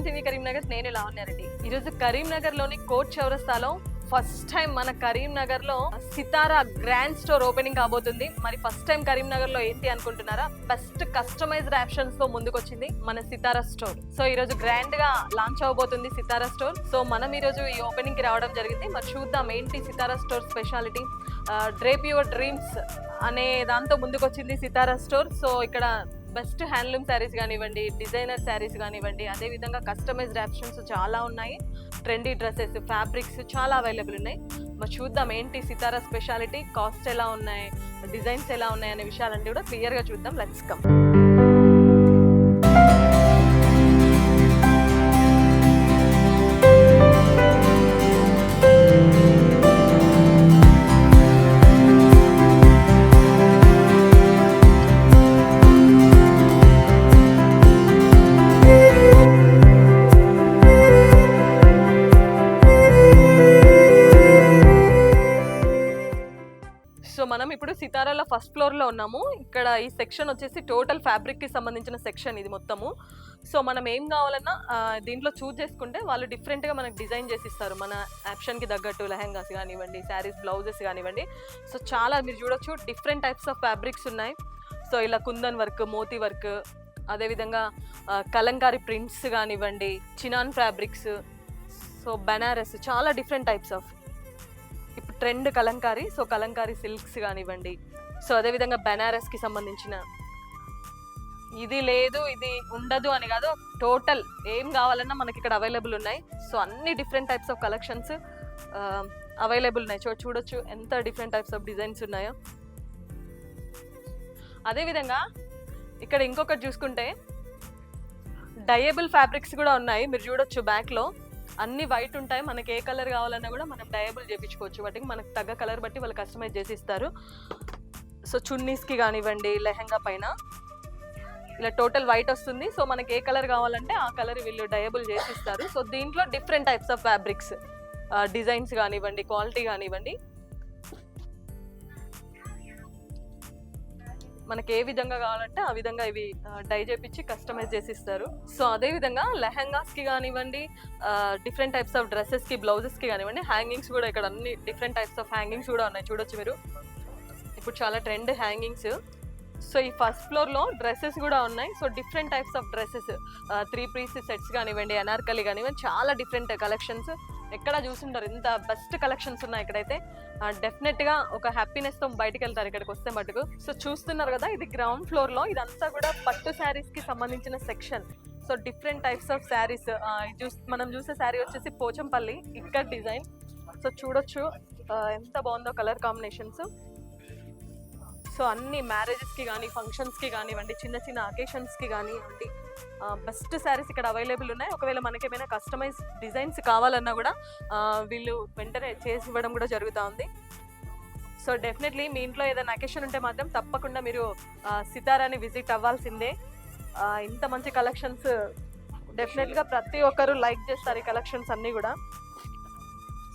Hi TV Karimnagar నేను లావణ్యారెడ్డి ఈరోజు కరీంనగర్లోని కోట్ చౌరస్తాలో ఫస్ట్ టైం మన కరీంనగర్లో సితారా గ్రాండ్ స్టోర్ ఓపెనింగ్ కాబోతుంది. మరి ఫస్ట్ టైం కరీంనగర్లో ఏంటి అనుకుంటున్నారా? బెస్ట్ కస్టమైజ్డ్ ఆప్షన్స్తో ముందుకొచ్చింది మన సితారా స్టోర్. సో ఈ రోజు గ్రాండ్గా లాంచ్ అవబోతుంది సితారా స్టోర్. సో మనం ఈ రోజు ఈ ఓపెనింగ్కి రావడం జరిగింది. మరి చూద్దాం ఏంటి Sitara store speciality. Drape your dreams అనే దాంతో ముందుకొచ్చింది సితారా స్టోర్. సో ఇక్కడ బెస్ట్ హ్యాండ్లూమ్ శారీస్ కానివ్వండి డిజైనర్ శారీస్ కానివ్వండి అదేవిధంగా కస్టమైజ్డ్ ఆప్షన్స్ చాలా ఉన్నాయి. ట్రెండీ డ్రెస్సెస్ ఫ్యాబ్రిక్స్ చాలా అవైలబుల్ ఉన్నాయి. మరి చూద్దాం ఏంటి సితారా స్పెషాలిటీ కాస్ట్ ఎలా ఉన్నాయి డిజైన్స్ ఎలా ఉన్నాయి అనే విషయాలన్నీ కూడా క్లియర్గా చూద్దాం. లెట్స్ కమ్ ఫస్ట్ ఫ్లోర్లో ఉన్నాము. ఇక్కడ ఈ సెక్షన్ వచ్చేసి టోటల్ ఫ్యాబ్రిక్కి సంబంధించిన సెక్షన్ ఇది మొత్తము. సో మనం ఏం కావాలన్నా దీంట్లో చూజ్ చేసుకుంటే వాళ్ళు డిఫరెంట్గా మనకు డిజైన్ చేసి ఇస్తారు మన ఆప్షన్కి తగ్గట్టు లెహంగాస్ కానివ్వండి శారీస్ బ్లౌజెస్ కానివ్వండి. సో చాలా మీరు చూడొచ్చు డిఫరెంట్ టైప్స్ ఆఫ్ ఫ్యాబ్రిక్స్ ఉన్నాయి. సో ఇలా కుందన్ వర్క్ మోతీ వర్క్ అదేవిధంగా కలంకారీ ప్రింట్స్ కానివ్వండి చినాన్ ఫ్యాబ్రిక్స్ సో బెనారస్ చాలా డిఫరెంట్ టైప్స్ ఆఫ్ ఇప్పుడు trend kalamkari so kalamkari silks కానివ్వండి సో అదేవిధంగా బెనారస్కి సంబంధించిన ఇది లేదు ఇది ఉండదు అని కాదు టోటల్ ఏం కావాలన్నా మనకి ఇక్కడ అవైలబుల్ ఉన్నాయి. సో అన్ని different types of collections available ఉన్నాయి. చూ చూడొచ్చు ఎంత డిఫరెంట్ టైప్స్ ఆఫ్ డిజైన్స్ ఉన్నాయో. అదేవిధంగా ఇక్కడ ఇంకొకటి చూసుకుంటే డయబుల్ ఫ్యాబ్రిక్స్ కూడా ఉన్నాయి. మీరు చూడొచ్చు బ్యాక్లో. అన్ని వైట్ ఉంటాయి. మనకి ఏ కలర్ కావాలన్నా కూడా మనం డయబుల్ చేయించుకోవచ్చు వాటికి మనకు తగ్గ కలర్ బట్టి వాళ్ళు కస్టమైజ్ చేసి ఇస్తారు. సో చున్నీస్కి కానివ్వండి లెహంగా పైన. ఇలా టోటల్ వైట్ వస్తుంది. సో మనకి ఏ కలర్ కావాలంటే ఆ కలర్ వీళ్ళు డయబుల్ చేసి ఇస్తారు సో దీంట్లో different types of fabrics designs కానివ్వండి క్వాలిటీ కానివ్వండి. మనకి ఏ విధంగా కావాలంటే ఆ విధంగా ఇవి డై చేపించి కస్టమైజ్ చేసి ఇస్తారు సో అదే విధంగా కానివ్వండి డిఫరెంట్ టైప్స్ ఆఫ్ డ్రెస్సెస్కి బ్లౌజెస్కి కానివ్వండి హ్యాంగింగ్స్ కూడా ఇక్కడ అన్ని డిఫరెంట్ టైప్స్ ఆఫ్ హ్యాంగింగ్స్ కూడా ఉన్నాయి. చూడొచ్చు మీరు. ఇప్పుడు చాలా ట్రెండ్ హ్యాంగింగ్స్ సో ఈ ఫస్ట్ ఫ్లోర్లో డ్రెస్సెస్ కూడా ఉన్నాయి. So different types of dresses three piece sets కానివ్వండి అనార్కలి కానివ్వండి చాలా డిఫరెంట్ కలెక్షన్స్ ఎక్కడ చూసుంటారు? ఇంత బెస్ట్ కలెక్షన్స్ ఉన్నాయి ఇక్కడైతే. డెఫినెట్గా ఒక హ్యాపీనెస్తో బయటకు వెళ్తారు ఇక్కడికి వస్తే మటుకు. సో చూస్తున్నారు కదా ఇది గ్రౌండ్ ఫ్లోర్లో ఇదంతా కూడా పట్టు శారీస్కి సంబంధించిన section so different types of sarees మనం చూసే శారీ వచ్చేసి పోచంపల్లి ఇక్కడ డిజైన్ సో చూడొచ్చు. ఎంత బాగుందో కలర్ కాంబినేషన్స్ సో అన్ని మ్యారేజెస్కి కానీ ఫంక్షన్స్కి కానివ్వండి చిన్న చిన్న అకేషన్స్కి కానివ్వండి బెస్ట్ శారీస్ ఇక్కడ అవైలబుల్ ఉన్నాయి. ఒకవేళ మనకి ఏమైనా కస్టమైజ్ డిజైన్స్ కావాలన్నా కూడా వీళ్ళు వెంటనే చేసి ఇవ్వడం కూడా జరుగుతూ ఉంది. సో డెఫినెట్లీ మీ ఇంట్లో ఏదైనా అకేషన్ ఉంటే మాత్రం తప్పకుండా మీరు సితారాని విజిట్ అవ్వాల్సిందే. ఇంత మంచి కలెక్షన్స్ డెఫినెట్గా ప్రతి ఒక్కరు లైక్ చేస్తారు ఈ కలెక్షన్స్ అన్నీ కూడా.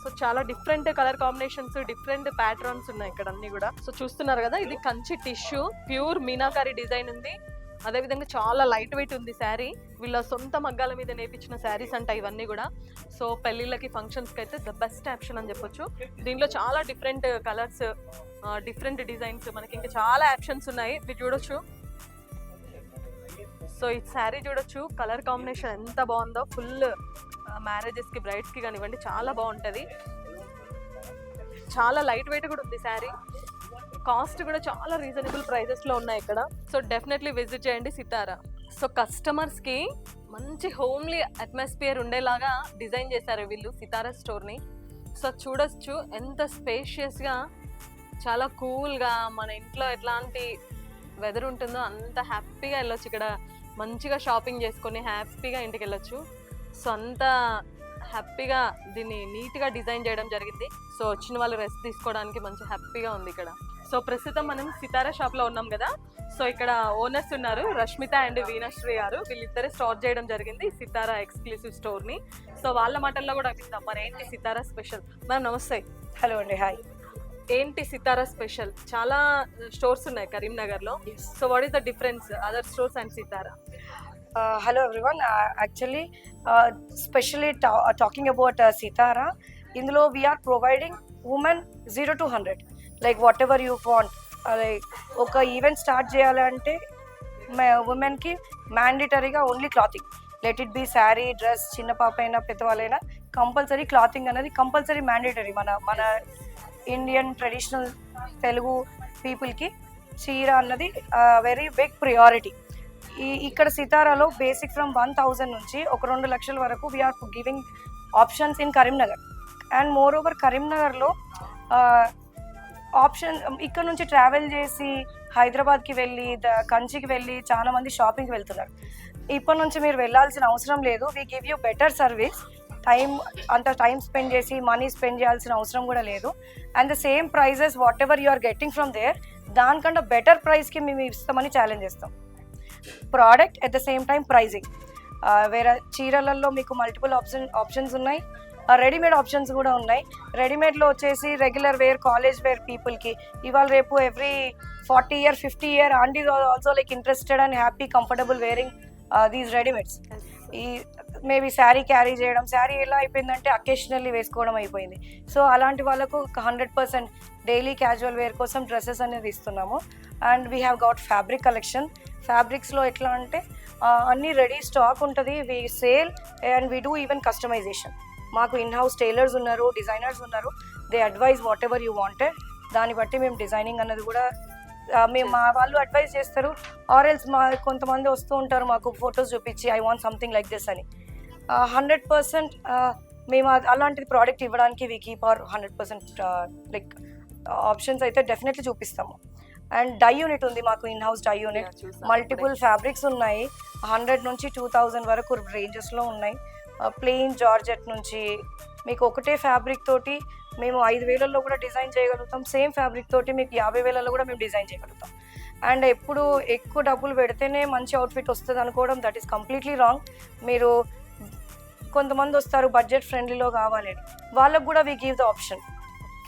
సో చాలా different colour combinations different patterns ఉన్నాయి ఇక్కడ అన్ని కూడా. సో చూస్తున్నారు కదా ఇది Kanchi tissue pure meenakari design ఉంది. అదేవిధంగా చాలా లైట్ వెయిట్ ఉంది శారీ వీళ్ళ సొంత మగ్గాల మీద నేర్పించిన శారీస్ అంట ఇవన్నీ కూడా. సో పెళ్ళిళ్ళకి ఫంక్షన్స్కి అయితే ద బెస్ట్ ఆప్షన్ అని చెప్పొచ్చు. దీంట్లో చాలా డిఫరెంట్ కలర్స్ డిఫరెంట్ డిజైన్స్ మనకి ఇంకా చాలా ఆప్షన్స్ ఉన్నాయి. మీరు చూడొచ్చు. సో ఈ శారీ చూడొచ్చు. కలర్ కాంబినేషన్ ఎంత బాగుందో. ఫుల్ మ్యారేజెస్కి బ్రైడ్స్కి కానివ్వండి చాలా బాగుంటుంది. చాలా లైట్ వెయిట్ కూడా ఉంది శారీ కాస్ట్ కూడా చాలా రీజనబుల్ ప్రైజెస్లో ఉన్నాయి ఇక్కడ. సో డెఫినెట్లీ విజిట్ చేయండి సితారా. సో కస్టమర్స్కి మంచి హోమ్లీ అట్మాస్ఫియర్ ఉండేలాగా డిజైన్ చేశారు వీళ్ళు సితారా స్టోర్ని సో చూడొచ్చు ఎంత స్పేషియస్గా చాలా కూల్గా మన ఇంట్లో ఎట్లాంటి వెదర్ ఉంటుందో అంత హ్యాపీగా వెళ్ళొచ్చు ఇక్కడ. మంచిగా షాపింగ్ చేసుకొని హ్యాపీగా ఇంటికి వెళ్ళొచ్చు. సో అంత హ్యాపీగా దీన్ని నీట్గా డిజైన్ చేయడం జరిగింది. సో వచ్చిన వాళ్ళు రెస్ట్ తీసుకోవడానికి మంచి హ్యాపీగా ఉంది ఇక్కడ. సో ప్రస్తుతం మనం సితారా షాప్లో ఉన్నాం కదా. సో ఇక్కడ ఓనర్స్ ఉన్నారు రష్మిత అండ్ వీణశ్రీ గారు. వీళ్ళిద్దరే స్టార్ట్ చేయడం జరిగింది సితారా ఎక్స్క్లూసివ్ స్టోర్ని. సో వాళ్ళ మాటల్లో కూడా విందాం. మరి ఏంటి సితారా స్పెషల్? మ్యామ్ నమస్తే. హలో అండి హాయ్. ఏంటి సితారా స్పెషల్? చాలా స్టోర్స్ ఉన్నాయి కరీంనగర్లో so what is the difference? Other stores and Sitara? Hello everyone actually specially talking about especially ta- uh, uh, ఇందులో we are providing women zero to hundred like whatever you want like ఒక event start చేయాలంటే ఉమెన్కి మ్యాండేటరీగా only clothing let it be saree dress చిన్న పాప అయినా పెద్దవాళ్ళైనా compulsory clothing అనేది compulsory mandatory మన మన ఇండియన్ ట్రెడిషనల్ తెలుగు పీపుల్కి చీర అన్నది వెరీ బిగ్ ప్రియారిటీ ఈ ఇక్కడ సితారాలో బేసిక్ ఫ్రమ్ వన్ థౌజండ్ నుంచి ఒక రెండు లక్షల వరకు we are giving options in Karimnagar and more over కరీంనగర్లో ఆప్షన్ ఇక్కడ నుంచి ట్రావెల్ చేసి హైదరాబాద్కి వెళ్ళి ద కంచికి వెళ్ళి చాలా మంది షాపింగ్కి వెళ్తున్నారు. ఇప్పటి నుంచి మీరు వెళ్ళాల్సిన అవసరం లేదు. We give you better service time అంత టైం స్పెండ్ చేసి మనీ స్పెండ్ చేయాల్సిన అవసరం కూడా లేదు. And the same prices whatever you are getting from there దానికంటే బెటర్ ప్రైస్కి మేము ఇస్తామని ఛాలెంజ్ చేస్తాం. Product at the same time pricing వేరే చీరలలో మీకు మల్టిపుల్ ఆప్షన్ ఆప్షన్స్ ఉన్నాయి. రెడీమేడ్ ఆప్షన్స్ కూడా ఉన్నాయి. రెడీమేడ్లో వచ్చేసి రెగ్యులర్ వేర్ కాలేజ్ వేర్ పీపుల్కి ఇవాళ రేపు every forty year fifty year aunty also like interested and happy comfortable wearing these readymades ఈ మేబీ శారీ క్యారీ చేయడం శారీ ఎలా అయిపోయిందంటే అకేషనల్లీ వేసుకోవడం అయిపోయింది. సో అలాంటి వాళ్ళకు hundred percent daily casual wear కోసం డ్రెస్సెస్ అనేది ఇస్తున్నాము. And we have got fabric collection ఫ్యాబ్రిక్స్లో ఎట్లా అంటే అన్ని రెడీ స్టాక్ ఉంటుంది. We sell and we do even customization మాకు ఇన్ హౌస్ టైలర్స్ ఉన్నారు డిజైనర్స్ ఉన్నారు. They advise whatever you wanted దాన్ని బట్టి మేము డిజైనింగ్ అన్నది కూడా మేము మా వాళ్ళు అడ్వైజ్ చేస్తారు. ఆరెల్స్ మా కొంతమంది వస్తూ ఉంటారు మాకు ఫొటోస్ చూపించి I want something like this అని. హండ్రెడ్ పర్సెంట్ మేము అది- అలాంటిది ప్రోడక్ట్ ఇవ్వడానికి we keep or hundred percent like options అయితే డెఫినెట్లీ చూపిస్తాము. అండ్ డై యూనిట్ ఉంది మాకు in house dye unit multiple fabrics ఉన్నాయి. హండ్రెడ్ నుంచి టూ థౌజండ్ వరకు రేంజెస్లో ఉన్నాయి. ప్లెయిన్ జార్జెట్ నుంచి మీకు ఒకటే ఫ్యాబ్రిక్ తోటి మేము ఐదు వేలల్లో కూడా డిజైన్ చేయగలుగుతాం. సేమ్ ఫ్యాబ్రిక్ తోటి మీకు యాభై వేలలో కూడా మేము డిజైన్ చేయగలుగుతాం. అండ్ ఎప్పుడు ఎక్కువ డబ్బులు పెడితేనే మంచి అవుట్ఫిట్ వస్తుంది అనుకోవడం దట్ ఈస్ కంప్లీట్లీ రాంగ్ మీరు కొంతమంది వస్తారు బడ్జెట్ ఫ్రెండ్లీలో కావాలి. వాళ్ళకు కూడా we give the option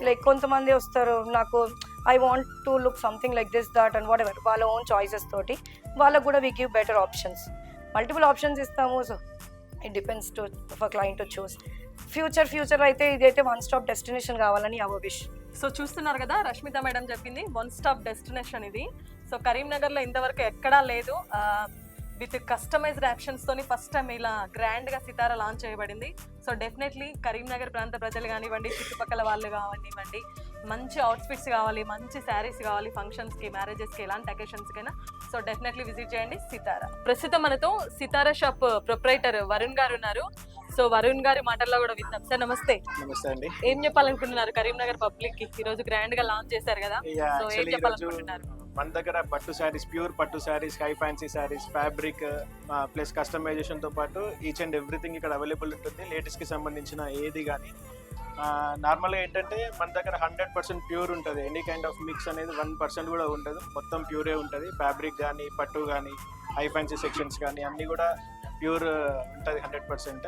like కొంతమంది వస్తారు నాకు I want to look something like this that and whatever వాళ్ళ ఓన్ చాయిసెస్ తోటి వాళ్ళకు కూడా we give better options multiple options ఇస్తాము so it depends to for client to choose future future అయితే ఇదైతే వన్ స్టాప్ డెస్టినేషన్ కావాలని our wish so చూస్తున్నారు కదా రష్మిత మేడం చెప్పింది వన్ స్టాప్ డెస్టినేషన్ ఇది. సో కరీంనగర్లో ఇంతవరకు ఎక్కడా లేదు. విత్ కస్టమైజ్డ్ యాప్షన్స్ తోని ఫస్ట్ టైం ఇలా గ్రాండ్గా సితారా లాంచ్ చేయబడింది. సో డెఫినెట్లీ కరీంనగర్ ప్రాంత ప్రజలు కానివ్వండి చుట్టుపక్కల వాళ్ళు కానివ్వండి మంచి అవుట్ఫిట్స్ కావాలి మంచి శారీస్ కావాలి ఫంక్షన్స్కి మ్యారేజెస్కి ఎలాంటి అకేషన్స్ కైనా సో డెఫినెట్లీ విజిట్ చేయండి సితారా. ప్రస్తుతం మనతో సితారా షాప్ ప్రొప్రైటర్ వరుణ్ గారు ఉన్నారు. సో వరుణ్ గారి మాటల్లో కూడా విందాం. సార్ నమస్తే. నమస్తే అండి. ఏం చెప్పాలనుకుంటున్నారు కరీంనగర్ పబ్లిక్కి? ఈ రోజు గ్రాండ్గా లాంచ్ చేశారు కదా. సో ఏం చెప్పాలనుకుంటున్నారు? మన దగ్గర పట్టు శారీస్ ప్యూర్ పట్టు sarees high fancy sarees fabric plus కస్టమైజేషన్తో పాటు ఈచ్ అండ్ ఎవ్రీథింగ్ ఇక్కడ అవైలబుల్ ఉంటుంది. లేటెస్ట్కి సంబంధించిన ఏది కానీ నార్మల్గా ఏంటంటే మన దగ్గర హండ్రెడ్ పర్సెంట్ ప్యూర్ ఉంటుంది. ఎనీ కైండ్ ఆఫ్ మిక్స్ అనేది వన్ పర్సెంట్ కూడా ఉండదు. మొత్తం ప్యూరే ఉంటుంది. ఫ్యాబ్రిక్ కానీ పట్టు కానీ హై ఫ్యాన్సీ సెక్షన్స్ కానీ అన్నీ కూడా ప్యూర్ ఉంటుంది hundred percent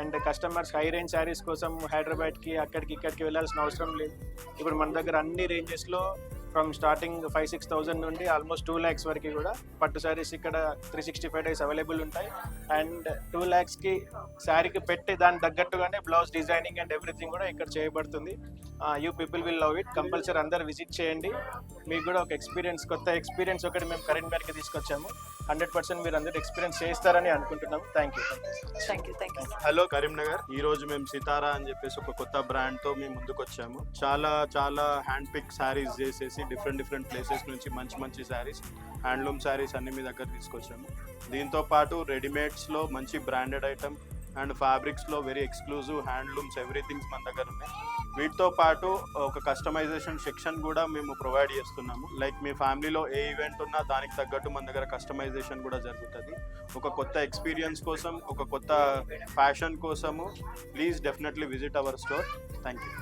and customers high range sarees కోసం హైదరాబాద్కి అక్కడికి ఇక్కడికి వెళ్ళాల్సిన అవసరం లేదు. ఇప్పుడు మన దగ్గర అన్ని రేంజెస్లో from starting five six thousand నుండి ఆల్మోస్ట్ టూ ల్యాక్స్ వరకు కూడా పట్టు శారీస్ ఇక్కడ three sixty five days available ఉంటాయి అండ్ టూ ల్యాక్స్కి శారీకి పెట్టి దాని తగ్గట్టుగానే బ్లౌజ్ డిజైనింగ్ అండ్ ఎవ్రీథింగ్ కూడా ఇక్కడ చేయబడుతుంది. You people will love it compulsory అందరు విజిట్ చేయండి. మీకు కూడా ఒక ఎక్స్పీరియన్స్ కొత్త ఎక్స్పీరియన్స్ ఒకటి మేము కరీంనగర్కి తీసుకొచ్చాము. హండ్రెడ్ పర్సెంట్ మీరు అందరు ఎక్స్పీరియన్స్ చేస్తారని అనుకుంటున్నాము thank you thank you thank you hello Karimnagar. ఈ రోజు మేము సితారా అని చెప్పేసి ఒక కొత్త బ్రాండ్తో మేము ముందుకు వచ్చాము చాలా చాలా హ్యాండ్ పిక్ శారీస్ చేసేసి డిఫరెంట్ డిఫరెంట్ ప్లేసెస్ నుంచి మంచి మంచి శారీస్ హ్యాండ్లూమ్ శారీస్ అన్ని మీ దగ్గర తీసుకొచ్చాము. దీంతో పాటు రెడీమేడ్స్లో మంచి బ్రాండెడ్ ఐటమ్ అండ్ ఫ్యాబ్రిక్స్లో వెరీ ఎక్స్క్లూజివ్ హ్యాండ్లూమ్స్ ఎవ్రీథింగ్స్ మన దగ్గర ఉన్నాయి. వీటితో పాటు ఒక కస్టమైజేషన్ సెక్షన్ కూడా మేము ప్రొవైడ్ చేస్తున్నాము. లైక్ మీ ఫ్యామిలీలో ఏ ఈవెంట్ ఉన్నా దానికి తగ్గట్టు మన దగ్గర కస్టమైజేషన్ కూడా జరుగుతుంది. ఒక కొత్త ఎక్స్పీరియన్స్ కోసం ఒక కొత్త ఫ్యాషన్ కోసము please definitely visit our store thank you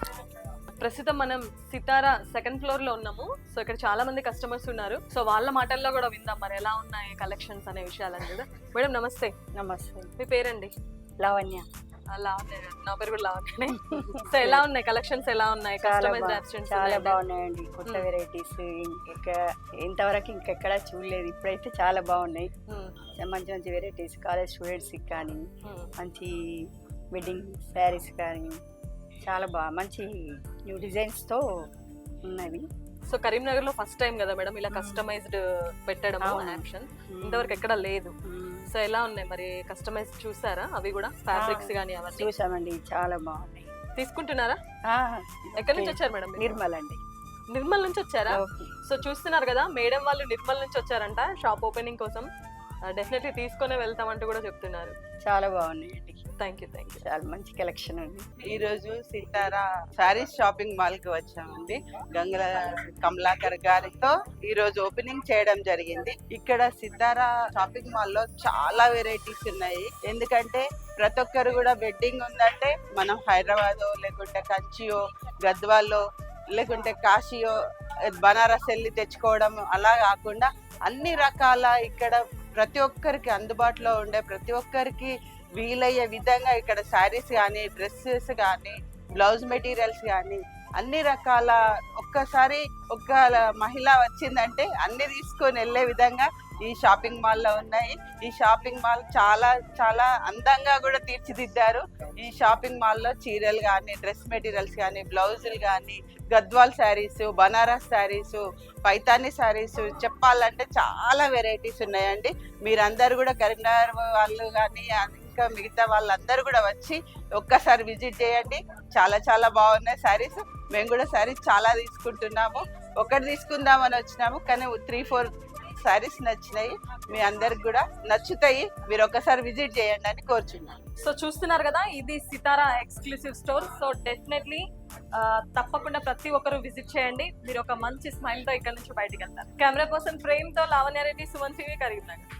ప్రస్తుతం మనం సితారా సెకండ్ ఫ్లోర్లో ఉన్నాము. సో ఇక్కడ చాలా మంది కస్టమర్స్ ఉన్నారు. సో వాళ్ళ మాటల్లో కూడా విందాం మరి ఎలా ఉన్నాయి కలెక్షన్స్ అనే విషయాలని కూడా. మేడం నమస్తే. నమస్తే. మీ పేరండి? లావణ్య. నా పేరు కూడా లావణ్యనే. సో ఎలా ఉన్నాయి? కలెక్షన్స్ ఎలా ఉన్నాయి? చాలా బాగున్నాయండి. కొత్త. వెరైటీస్ ఇంకా ఇంతవరకు ఇంకెక్కడా చూడలేదు. ఇప్పుడైతే చాలా బాగున్నాయి. మంచి మంచి వెరైటీస్ కాలేజ్ స్టూడెంట్స్కి కానీ. మంచి వెడ్డింగ్ శారీస్ కానీ చాలా బాగా మంచి న్యూ డిజైన్స్తో ఉన్నవి. సో కరీంనగర్లో ఫస్ట్ టైం కదా మేడం ఇలా. కస్టమైజ్డ్ పెట్టడం. ఆప్షన్ ఇంతవరకు ఎక్కడ లేదు. సో ఎలా ఉన్నాయి మరి? కస్టమైజ్ చూసారా? అవి కూడా ఫ్యాబ్రిక్స్ కానీ అవన్నీ? చూసామండి. చాలా బాగున్నాయి. తీసుకుంటున్నారా? ఎక్కడి నుంచి వచ్చారు మేడం? నిర్మల్ అండి. నిర్మల్ నుంచి వచ్చారా. సో చూస్తున్నారు కదా మేడం వాళ్ళు నిర్మల్ నుంచి వచ్చారంట షాప్ ఓపెనింగ్ కోసం. డెఫినెట్లీ తీసుకునే వెళ్తామంటూ కూడా చెప్తున్నారు. చాలా బాగున్నాయండి. థ్యాంక్ యూ థ్యాంక్ యూ చాలా మంచి కలెక్షన్ ఉంది ఈ రోజు సితారా శారీస్ షాపింగ్ మాల్కి వచ్చామండి. గంగల కమలాకర్ గారితో ఈ రోజు ఓపెనింగ్ చేయడం జరిగింది. ఇక్కడ సితారా షాపింగ్ మాల్లో చాలా వెరైటీస్ ఉన్నాయి. ఎందుకంటే ప్రతి ఒక్కరు కూడా వెడ్డింగ్ ఉందంటే మనం హైదరాబాద్ లేకుంటే కంచియో గద్వాలో లేకుంటే కాశీయో బనారస్ వెళ్ళి తెచ్చుకోవడం అలా కాకుండా అన్ని రకాల ఇక్కడ ప్రతి ఒక్కరికి అందుబాటులో ఉండే ప్రతి ఒక్కరికి వీలయ్యే విధంగా ఇక్కడ శారీస్ కానీ డ్రెస్సెస్ కానీ బ్లౌజ్ మెటీరియల్స్ కానీ అన్ని రకాల ఒక్కసారి ఒక్క మహిళ వచ్చిందంటే అన్ని తీసుకొని వెళ్ళే విధంగా ఈ షాపింగ్ మాల్లో ఉన్నాయి. ఈ షాపింగ్ మాల్ చాలా చాలా అందంగా కూడా తీర్చిదిద్దారు. ఈ షాపింగ్ మాల్లో చీరలు కానీ డ్రెస్ మెటీరియల్స్ కానీ బ్లౌజులు కానీ గద్వాల్ శారీస్ బనారస్ శారీస్ పైతాని శారీస్ చెప్పాలంటే చాలా వెరైటీస్ ఉన్నాయండి. మీరందరూ కూడా కరీంనగర్ వాళ్ళు కానీ ఇంకా మిగతా వాళ్ళందరూ కూడా వచ్చి ఒక్కసారి విజిట్ చేయండి. చాలా చాలా బాగున్నాయి శారీస్. మేము కూడా శారీస్ చాలా తీసుకుంటున్నాము. ఒకటి తీసుకుందామని వచ్చినాము కానీ త్రీ ఫోర్ శారీస్ నచ్చినాయి. మీ అందరికి కూడా నచ్చుతాయి. మీరు ఒకసారి విజిట్ చేయండి అని కోరుచున్నాను. సో చూస్తున్నారు కదా ఇది Sitara exclusive store so definitely తప్పకుండా ప్రతి ఒక్కరు విజిట్ చేయండి. మీరు ఒక మంచి స్మైల్తో ఇక్కడ నుంచి బయటకు వెళ్తారు. కెమెరా పర్సన్ ప్రేమ్తో లావణ్యారెడ్డి సుమన్ టీవీ కరీంనగర్.